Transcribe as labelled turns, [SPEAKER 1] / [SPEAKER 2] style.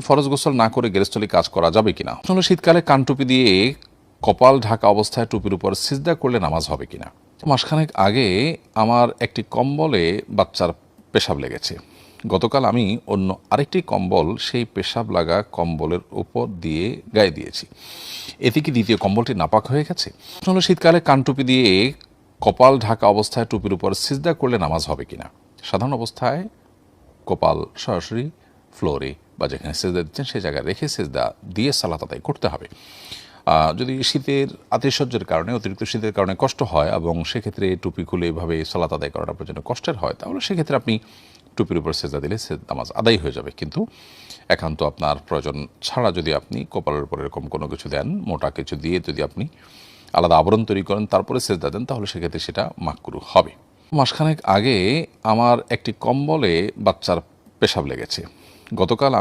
[SPEAKER 1] ফরজ গোসল না করে গেরস্থলে কাজ করা যাবে কিনা? আসলে শীতকালে কান টুপি দিয়ে কপাল ঢাকা অবস্থায় টুপির উপর সিজদা করলে নামাজ হবে কিনা? মাসখানেক আগে আমার একটি কম্বলে বাচ্চার পেশাব লেগেছে। গতকাল আমি অন্য আরেকটি কম্বল সেই পেশাব লাগা কম্বলের উপর দিয়ে গায়ে দিয়েছি। এতে কি দ্বিতীয় কম্বলটি নাপাক হয়ে গেছে? আসলে শীতকালে কান টুপি দিয়ে কপাল ঢাকা অবস্থায় টুপির উপর সিজদা করলে নামাজ হবে কিনা? সাধারণ অবস্থায় কপাল সরাসরি ফ্লোরে বা যেখানে সেজদা দিচ্ছেন সেই জায়গায় রেখে সেজদা দিয়ে সালাত আদায় করতে হবে। যদি শীতের আতিশয্যের কারণে, অতিরিক্ত শীতের কারণে কষ্ট হয় এবং সেক্ষেত্রে টুপি খুলে এভাবে সালাত আদায় করাটা আপনার জন্য কষ্টের হয়, তাহলে সেক্ষেত্রে আপনি টুপির উপর সেজদা দিলে সে নামাজ আদায় হয়ে যাবে। কিন্তু একান্ত আপনার প্রয়োজন ছাড়া যদি আপনি কপালের উপর এরকম কোনো কিছু দেন, মোটা কিছু দিয়ে যদি আপনি আলাদা আবরণ তৈরি করেন, তারপরে সেজদা দেন, তাহলে সেক্ষেত্রে সেটা মাকরু হবে। মাসখানেক আগে আমার একটি কম্বলে বাচ্চার পেশাব লেগেছে। গতকাল